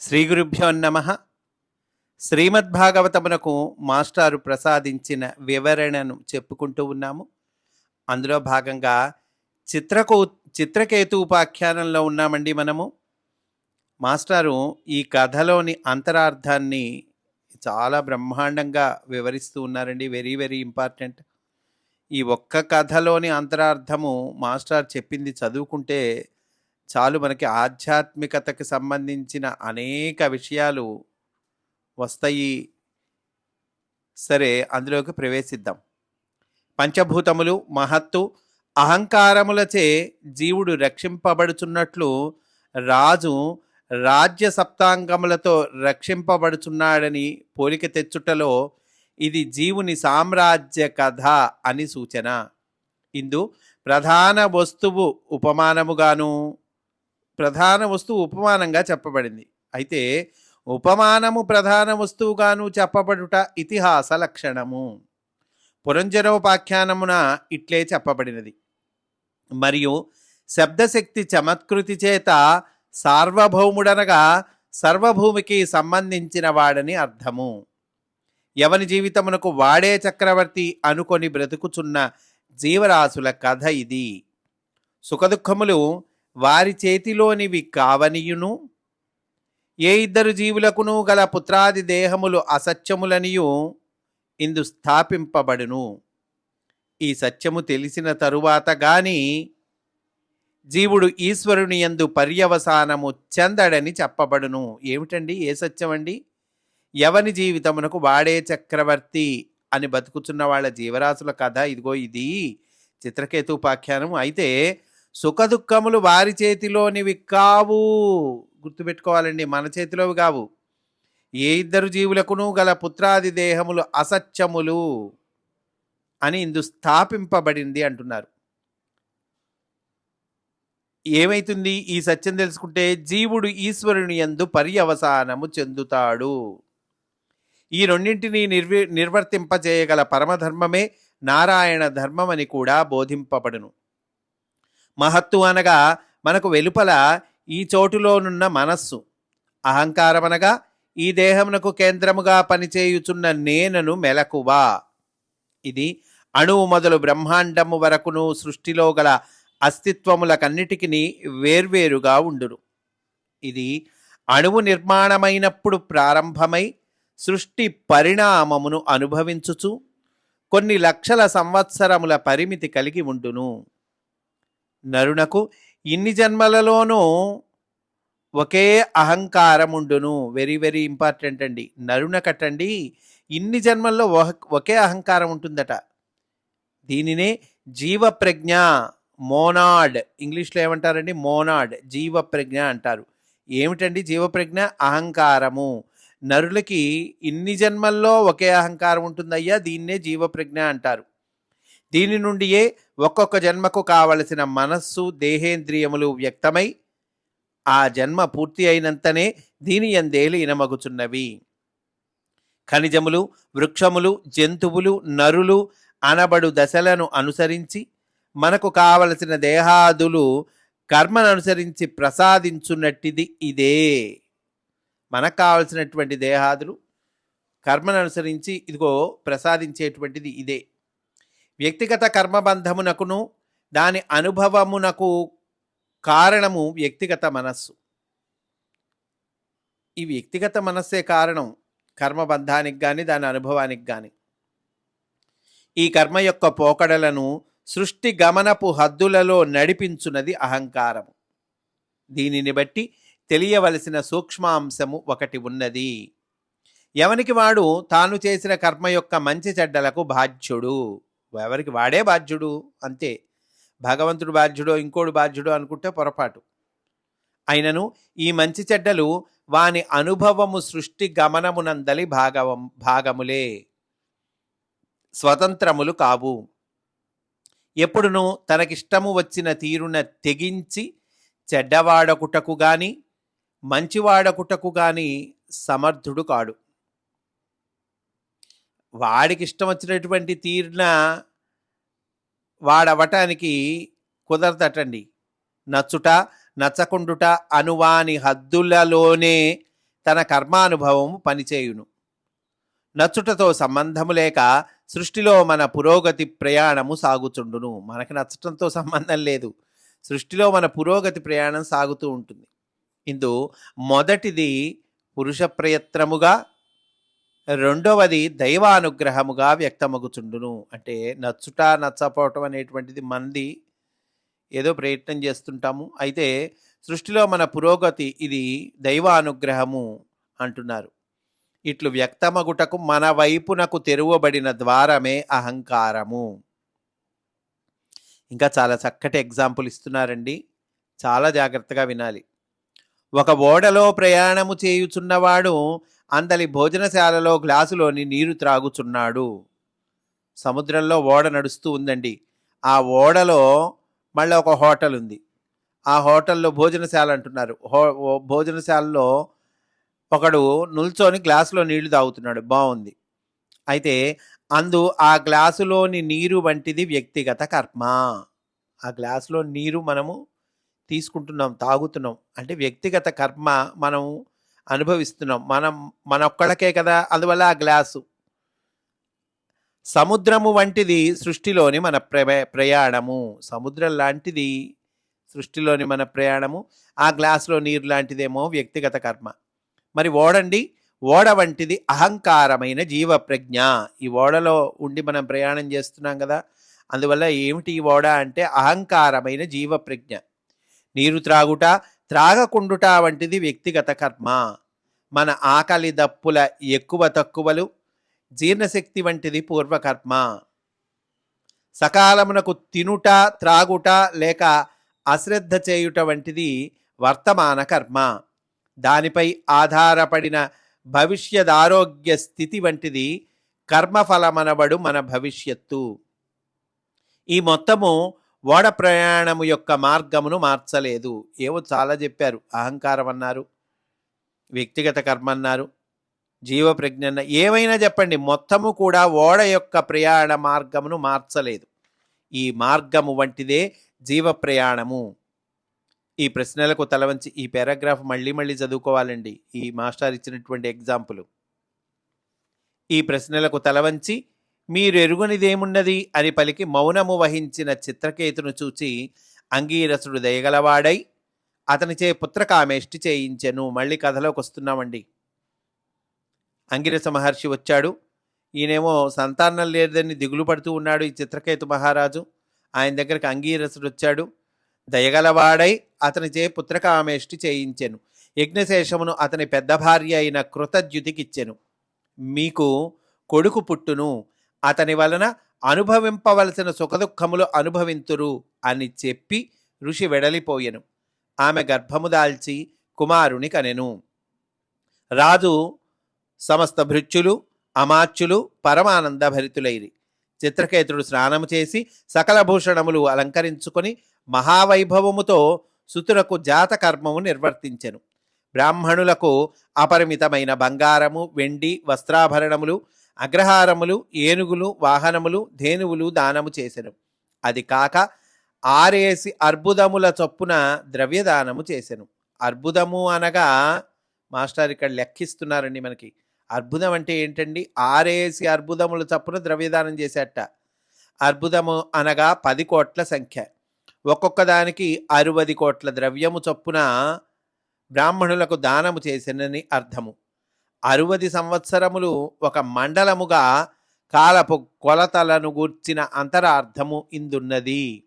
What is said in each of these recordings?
శ్రీ గురుభ్యో నమ. శ్రీమద్భాగవతమునకు మాస్టారు ప్రసాదించిన వివరణను చెప్పుకుంటూ ఉన్నాము. అందులో భాగంగా చిత్రకు చిత్రకేతు ఉపాఖ్యానంలో ఉన్నామండి మనము. మాస్టారు ఈ కథలోని అంతరార్థాన్ని చాలా బ్రహ్మాండంగా వివరిస్తూ ఉన్నారండి. Very very important. ఈ ఒక్క కథలోని అంతరార్థము మాస్టర్ చెప్పింది చదువుకుంటే చాలు మనకి ఆధ్యాత్మికతకు సంబంధించిన అనేక విషయాలు వస్తాయి. సరే అందులోకి ప్రవేశిద్దాం. పంచభూతములు మహత్తు అహంకారములచే జీవుడు రక్షింపబడుచున్నట్లు రాజు రాజ్య సప్తాంగములతో రక్షింపబడుచున్నాడని పోలిక తెచ్చుటలో ఇది జీవుని సామ్రాజ్య కథ అని సూచన. ఇందు ప్రధాన వస్తువు ఉపమానముగాను ప్రధాన వస్తువు ఉపమానంగా చెప్పబడింది. అయితే ఉపమానము ప్రధాన వస్తువుగాను చెప్పబడుట ఇతిహాస లక్షణము. పురంజరోపాఖ్యానమున ఇట్లే చెప్పబడినది. మరియు శబ్దశక్తి చమత్కృతి చేత సార్వభౌముడనగా సర్వభూమికి సంబంధించిన వాడని అర్థము. ఎవని జీవితమునకు వాడే చక్రవర్తి అనుకొని బ్రతుకుచున్న జీవరాశుల కథ ఇది. సుఖదుఖములు వారి చేతిలోనివి కావనియును. ఏ ఇద్దరు జీవులకును గల పుత్రాది దేహములు అసత్యములనియు ఇందు స్థాపింపబడును. ఈ సత్యము తెలిసిన తరువాత గాని జీవుడు ఈశ్వరుని యందు పర్యవసానము చెందడని చెప్పబడును. ఏమిటండి? ఏ సత్యం అండి? ఎవని జీవితమునకు వాడే చక్రవర్తి అని బతుకుతున్న వాళ్ళ జీవరాశుల కథ. ఇదిగో ఇది చిత్రకేతు ఉపాఖ్యానం అయితే సుఖదుఖములు వారి చేతిలోనివి కావు గుర్తుపెట్టుకోవాలండి మన చేతిలోవి కావు. ఏ ఇద్దరు జీవులకును గల పుత్రాది దేహములు అసత్యములు అని ఇందు స్థాపింపబడింది అంటున్నారు. ఏమైతుంది? ఈ సత్యం తెలుసుకుంటే జీవుడు ఈశ్వరుని యందు పర్యవసానము చెందుతాడు. ఈ రెండింటిని నిర్వి నిర్వర్తింపజేయగల పరమధర్మమే నారాయణ ధర్మమని కూడా బోధింపబడును. మహత్తు అనగా మనకు వెలుపల ఈ చోటులోనున్న మనస్సు. అహంకారమనగా ఈ దేహమునకు కేంద్రముగా పనిచేయుచున్న నేనను మెలకువా. ఇది అణువు మొదలు బ్రహ్మాండము వరకును సృష్టిలో గల అస్తిత్వములకన్నిటికీ వేర్వేరుగా ఉండును. ఇది అణువు నిర్మాణమైనప్పుడు ప్రారంభమై సృష్టి పరిణామమును అనుభవించుచు కొన్ని లక్షల సంవత్సరముల పరిమితి కలిగి ఉండును. నరునకు ఇన్ని జన్మలలోనూ ఒకే అహంకారం ఉండును వెరీ వెరీ ఇంపార్టెంట్ అండి. నరుణ కట్టండి ఇన్ని జన్మల్లో ఒక- ఒకే అహంకారం ఉంటుందట దీనినే జీవప్రజ్ఞ మోనాడ్. ఇంగ్లీష్లో ఏమంటారండి? మోనాడ్ జీవప్రజ్ఞ అంటారు. ఏమిటండి జీవప్రజ్ఞ? అహంకారము. నరులకి ఇన్ని జన్మల్లో ఒకే అహంకారం ఉంటుందయ్యా దీన్నే జీవప్రజ్ఞ అంటారు. దీని నుండియే ఒక్కొక్క జన్మకు కావలసిన మనస్సు దేహేంద్రియములు వ్యక్తమై ఆ జన్మ పూర్తి అయినంతనే దీని ఎందేలు ఇనమగుచున్నవి ఖనిజములు వృక్షములు జంతువులు నరులు అనబడు దశలను అనుసరించి మనకు కావలసిన దేహాదులు కర్మను అనుసరించి ప్రసాదించున్నట్టిది ఇదే. మనకు కావలసినటువంటి దేహాదులు కర్మను అనుసరించి ఇదిగో ప్రసాదించేటువంటిది ఇదే. వ్యక్తిగత కర్మబంధమునకును దాని అనుభవమునకు కారణము వ్యక్తిగత మనస్సు. ఈ వ్యక్తిగత మనస్సే కారణం కర్మబంధానికి కానీ దాని అనుభవానికి కానీ ఈ కర్మ యొక్క పోకడలను సృష్టి గమనపు హద్దులలో నడిపించున్నది అహంకారము. దీనిని బట్టి తెలియవలసిన సూక్ష్మాంశము ఒకటి ఉన్నది. ఎవనికి వాడు తాను చేసిన కర్మ యొక్క మంచి చెడ్డలకు బాధ్యుడు. ఎవరికి వాడే బాధ్యుడు అంతే. భగవంతుడు బాధ్యుడో ఇంకోడు బాధ్యుడో అనుకుంటే పొరపాటు. అయినను ఈ మంచి చెడ్డలు వాని అనుభవము సృష్టి గమనమునందలి భాగవం భాగములే. స్వతంత్రములు కావు. ఎప్పుడును తనకిష్టము వచ్చిన తీరున తెగించి చెడ్డవాడకుటకు గాని మంచివాడకుటకు గాని సమర్థుడు కాడు. వాడికి ఇష్టం వచ్చినటువంటి తీరున వాడవటానికి కుదరదటండి. నచ్చుట నచ్చకుండుట అనువాని హద్దులలోనే తన కర్మానుభవము పనిచేయును. నచ్చుటతో సంబంధము లేక సృష్టిలో మన పురోగతి ప్రయాణము సాగుచుండును. మనకి నచ్చటంతో సంబంధం లేదు. సృష్టిలో మన పురోగతి ప్రయాణం సాగుతూ ఉంటుంది. ఇందు మొదటిది పురుష ప్రయత్నముగా రెండవది దైవానుగ్రహముగా వ్యక్తమగుచుండును. అంటే నచ్చుట నచ్చపోవటం అనేటువంటిది మంది ఏదో ప్రయత్నం చేస్తుంటాము. అయితే సృష్టిలో మన పురోగతి ఇది దైవానుగ్రహము అంటున్నారు. ఇట్లు వ్యక్తమగుటకు మన వైపునకు తెరువబడిన ద్వారమే అహంకారము. ఇంకా చాలా చక్కటి ఎగ్జాంపుల్ ఇస్తున్నారండి. చాలా జాగ్రత్తగా వినాలి. ఒక ఓడలో ప్రయాణము చేయుచున్నవాడు అందలి భోజనశాలలో గ్లాసులోని నీరు త్రాగుచున్నాడు. సముద్రంలో ఓడ నడుస్తూ ఉందండి. ఆ ఓడలో మళ్ళీ ఒక హోటల్ ఉంది. ఆ హోటల్లో భోజనశాల అంటున్నారు. హో భోజనశాలలో ఒకడు నిల్చొని గ్లాసులో నీళ్ళు తాగుతున్నాడు. బాగుంది అయితే అందు ఆ గ్లాసులోని నీరు వంటిది వ్యక్తిగత కర్మ. ఆ గ్లాసులో నీరు మనము తీసుకుంటున్నాం తాగుతున్నాం. అంటే వ్యక్తిగత కర్మ మనం అనుభవిస్తున్నాం. మనం మనొక్కళ్ళకే కదా అందువల్ల ఆ గ్లాసు. సముద్రము వంటిది సృష్టిలోని మన ప్రయాణము. సముద్రం లాంటిది సృష్టిలోని మన ప్రయాణము. ఆ గ్లాసులో నీరు లాంటిదేమో వ్యక్తిగత కర్మ. మరి ఓడండి. ఓడ వంటిది అహంకారమైన జీవ ప్రజ్ఞ ఈ ఓడలో ఉండి మనం ప్రయాణం చేస్తున్నాం కదా. అందువల్ల ఏమిటి ఈ ఓడ అంటే అహంకారమైన జీవ ప్రజ్ఞ నీరు త్రాగుట త్రాగకుండుట వంటిది వ్యక్తిగత కర్మ. మన ఆకలి దప్పుల ఎక్కువ తక్కువలు జీర్ణశక్తి వంటిది పూర్వకర్మ. సకాలమునకు తినుట త్రాగుట లేక అశ్రద్ధ చేయుట వంటిది వర్తమాన కర్మ. దానిపై ఆధారపడిన భవిష్యదారోగ్య స్థితి వంటిది కర్మఫలమనబడు మన భవిష్యత్తు. ఈ మొత్తము ఓడ ప్రయాణము యొక్క మార్గమును మార్చలేదు. ఏవో చాలా చెప్పారు. అహంకారం అన్నారు. వ్యక్తిగత కర్మ అన్నారు. జీవ అన్న ఏమైనా చెప్పండి. మొత్తము కూడా ఓడ యొక్క ప్రయాణ మార్గమును మార్చలేదు. ఈ మార్గము వంటిదే జీవ ప్రయాణము ఈ ప్రశ్నలకు తలవంచి ఈ పారాగ్రాఫ్ మళ్ళీ మళ్ళీ చదువుకోవాలండి. ఈ మాస్టర్ ఇచ్చినటువంటి ఎగ్జాంపుల్. ఈ ప్రశ్నలకు తలవంచి మీరెరుగునిదేమున్నది? అని పలికి మౌనము వహించిన చిత్రకేతును చూచి అంగీరసుడు దయగలవాడై అతనిచే పుత్రకామేష్టి చేయించెను. మళ్ళీ కథలోకి వస్తున్నామండి అంగిరస మహర్షి వచ్చాడు. ఈయనేమో సంతానం లేదని దిగులు పడుతూ ఉన్నాడు ఈ చిత్రకేతు మహారాజు. ఆయన దగ్గరికి అంగీరసుడు వచ్చాడు. దయగలవాడై అతనిచే పుత్రకామేష్టి చేయించెను. యజ్ఞశేషమును అతని పెద్ద భార్య అయిన కృతద్యుతికిచ్చెను. మీకు కొడుకు పుట్టును. అతని వలన అనుభవింపవలసిన సుఖదుఖములు అనుభవింతురు అని చెప్పి ఋషి వెడలిపోయెను. ఆమె గర్భము దాల్చి కుమారుని కనెను. రాజు సమస్త భృత్యులు అమాచ్యులు పరమానంద భరితులైరి. చిత్రకేతుడు స్నానము చేసి సకల భూషణములు అలంకరించుకొని మహావైభవముతో సుతులకు జాతకర్మము నిర్వర్తించెను. బ్రాహ్మణులకు అపరిమితమైన బంగారము వెండి వస్త్రాభరణములు అగ్రహారములు ఏనుగులు వాహనములు ధేనువులు దానము చేసెను. అది కాక ఆరేసి అర్బుదముల చొప్పున ద్రవ్యదానము చేసెను. అర్బుదము అనగా మాస్టర్ ఇక్కడ లెక్కిస్తున్నారండి మనకి. అర్బుదం అంటే ఏంటండి? ఆరేసి అర్బుదముల చొప్పున ద్రవ్యదానం చేసేట. అర్బుదము అనగా పది కోట్ల సంఖ్య. ఒక్కొక్క దానికి అరవది కోట్ల ద్రవ్యము చొప్పున బ్రాహ్మణులకు దానము చేసినని అర్థము. అరువది సంవత్సరములు ఒక మండలముగా కాలపు కొలతలను గూర్చిన అంతరార్థము ఇందున్నది.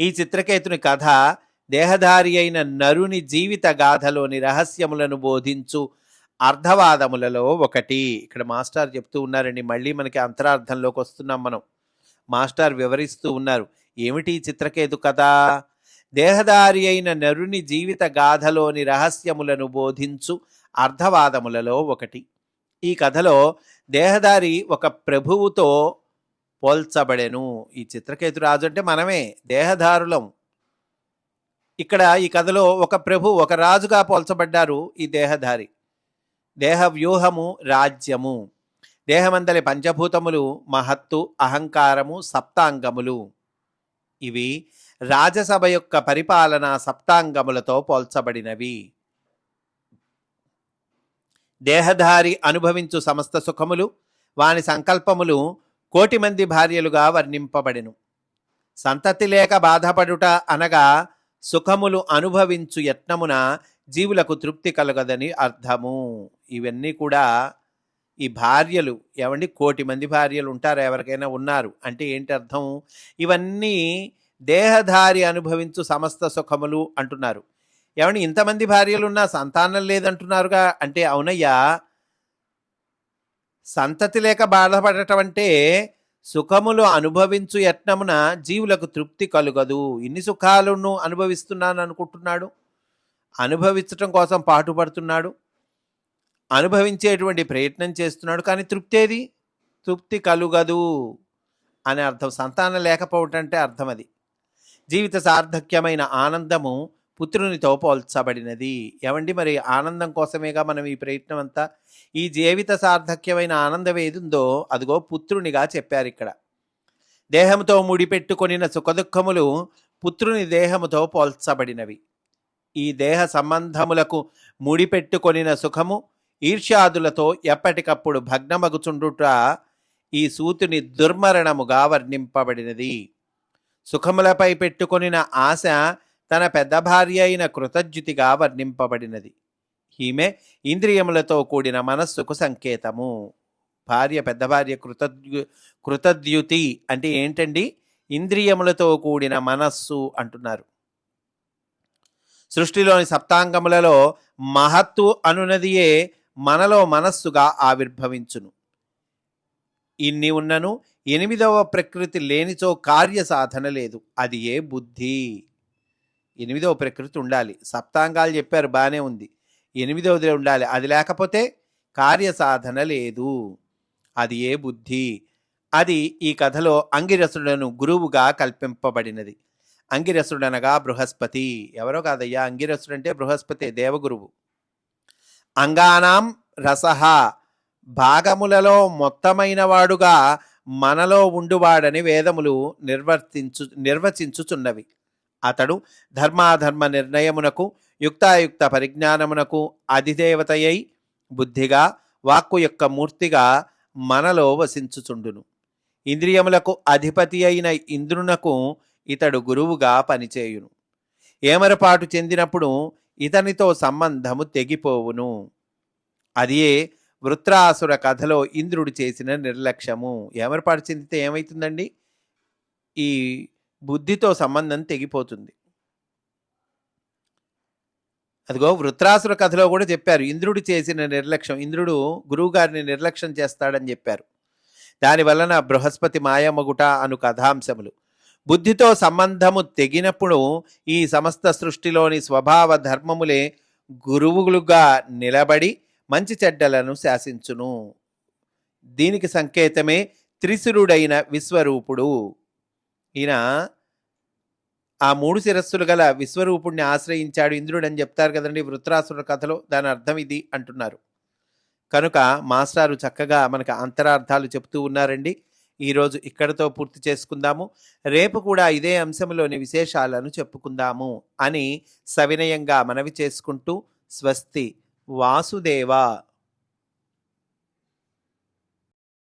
ఈ చిత్రకేతుని కథ దేహధారి అయిన నరుని జీవిత గాథలోని రహస్యములను బోధించు అర్థవాదములలో ఒకటి. ఇక్కడ మాస్టర్ చెప్తూ ఉన్నారండి మళ్ళీ మనకి అంతరార్థంలోకి వస్తున్నాం మనం. మాస్టర్ వివరిస్తూ ఉన్నారు ఏమిటి చిత్రకేతు కథ? దేహదారి అయిన నరుని జీవిత గాథలోని రహస్యములను బోధించు అర్థవాదములలో ఒకటి. ఈ కథలో దేహదారి ఒక ప్రభువుతో పోల్చబడెను. ఈ చిత్రకేతు రాజు అంటే మనమే దేహదారులం ఇక్కడ ఈ కథలో ఒక ప్రభు ఒక రాజుగా పోల్చబడ్డారు ఈ దేహధారి. దేహ వ్యూహము రాజ్యము. దేహమందలి పంచభూతములు మహత్తు అహంకారము సప్తాంగములు. ఇవి రాజసభ యొక్క పరిపాలన సప్తాంగములతో పోల్చబడినవి. దేహధారి అనుభవించు సమస్త సుఖములు వాని సంకల్పములు కోటి మంది భార్యలుగా వర్ణింపబడెను. సంతతి లేక బాధపడుట అనగా సుఖములు అనుభవించు యత్నమున జీవులకు తృప్తి కలగదని అర్థము. ఇవన్నీ కూడా ఈ భార్యలు ఏమండి? కోటి మంది భార్యలు ఉంటారు? ఎవరికైనా ఉన్నారు. అంటే ఏంటి అర్థం? ఇవన్నీ దేహధారి అనుభవించు సమస్త సుఖములు అంటున్నారు. ఏమండి ఇంతమంది భార్యలు ఉన్నా సంతానం లేదంటున్నారుగా? అంటే అవునయ్యా సంతతి లేక బాధపడటం అంటే సుఖములు అనుభవించు యత్నమున జీవులకు తృప్తి కలుగదు. ఇన్ని సుఖాలను అనుభవిస్తున్నాను అనుకుంటున్నాడు? అనుభవించటం కోసం పాటుపడుతున్నాడు? అనుభవించేటువంటి ప్రయత్నం చేస్తున్నాడు. కానీ తృప్తి ఏది? తృప్తి కలుగదు అనే అర్థం. సంతానం లేకపోవటం అంటే అర్థం అది. జీవిత సార్థక్యమైన ఆనందము పుత్రునితో పోల్చబడినది. ఏమండి మరి ఆనందం కోసమేగా మనం ఈ ప్రయత్నం అంతా ఈ జీవిత సార్థక్యమైన ఆనందం ఏది ఉందో అదిగో పుత్రునిగా చెప్పారు ఇక్కడ దేహంతో ముడిపెట్టుకొనిన సుఖదుఖములు పుత్రుని దేహముతో పోల్చబడినవి. ఈ దేహ సంబంధములకు ముడిపెట్టుకొనిన సుఖము ఈర్ష్యాదులతో ఎప్పటికప్పుడు భగ్నమగుచుండుట ఈ సూతుని దుర్మరణముగా వర్ణింపబడినది. సుఖములపై పెట్టుకొనిన ఆశ తన పెద్ద భార్య అయిన కృతజ్ఞుతిగా వర్ణింపబడినది. ఈమె ఇంద్రియములతో కూడిన మనస్సుకు సంకేతము. భార్య పెద్ద భార్య కృతజ్ఞు కృతద్యుతి అంటే ఏంటండి? ఇంద్రియములతో కూడిన మనస్సు అంటున్నారు. సృష్టిలోని సప్తాంగములలో మహత్తు అనునదియే మనలో మనస్సుగా ఆవిర్భవించును. ఇన్ని ఉన్నను ఎనిమిదవ ప్రకృతి లేనిచో కార్య సాధన లేదు. అది ఏ బుద్ధి? ఎనిమిదవ ప్రకృతి ఉండాలి. సప్తాంగాలు చెప్పారు బాగానే ఉంది. ఎనిమిదవది ఉండాలి. అది లేకపోతే కార్య సాధన లేదు. అది ఏ బుద్ధి? అది ఈ కథలో అంగిరసుడను గురువుగా కల్పింపబడినది. అంగిరసుడనగా బృహస్పతి. ఎవరో కాదయ్యా? అంగిరసుడు అంటే బృహస్పతి దేవగురువు. అంగానాం రసహ భాగములలో మొత్తమైనవాడుగా మనలో ఉండువాడని వేదములు నిర్వర్తించు నిర్వచించుచున్నవి. అతడు ధర్మాధర్మ నిర్ణయమునకు యుక్తాయుక్త పరిజ్ఞానమునకు అధిదేవతయై బుద్ధిగా వాక్కు యొక్క మూర్తిగా మనలో వసించుచుండును. ఇంద్రియములకు అధిపతి అయిన ఇంద్రునకు ఇతడు గురువుగా పనిచేయును. ఏమరపాటు చెందినప్పుడు ఇతనితో సంబంధము తెగిపోవును. అదియే వృత్రాసుర కథలో ఇంద్రుడు చేసిన నిర్లక్ష్యము. ఏమరపాటు చెందితే ఏమవుతుందండి ఈ బుద్ధితో సంబంధం తెగిపోతుంది. అదిగో వృత్రాసుర కథలో కూడా చెప్పారు ఇంద్రుడు చేసిన నిర్లక్ష్యం ఇంద్రుడు గురువుగారిని నిర్లక్ష్యం చేస్తాడని చెప్పారు. దాని వలన బృహస్పతి మాయమగుట అను కథాంశములు. బుద్ధితో సంబంధము తెగినప్పుడు ఈ సమస్త సృష్టిలోని స్వభావ ధర్మములే గురువులుగా నిలబడి మంచి చెడ్డలను శాసించును. దీనికి సంకేతమే త్రిశురుడైన విశ్వరూపుడు. ఈయన ఆ మూడు శిరస్సులు గల విశ్వరూపుణ్ణి ఆశ్రయించాడు ఇంద్రుడు అని చెప్తారు కదండి వృత్రాసుర కథలో. దాని అర్థం ఇది అంటున్నారు. కనుక మాస్టారు చక్కగా మనకు అంతరార్థాలు చెప్తూ ఉన్నారండి. ఈరోజు ఇక్కడతో పూర్తి చేసుకుందాము. రేపు కూడా ఇదే అంశంలోని విశేషాలను చెప్పుకుందాము అని సవినయంగా మనవి చేసుకుంటూ స్వస్తి. వాసుదేవ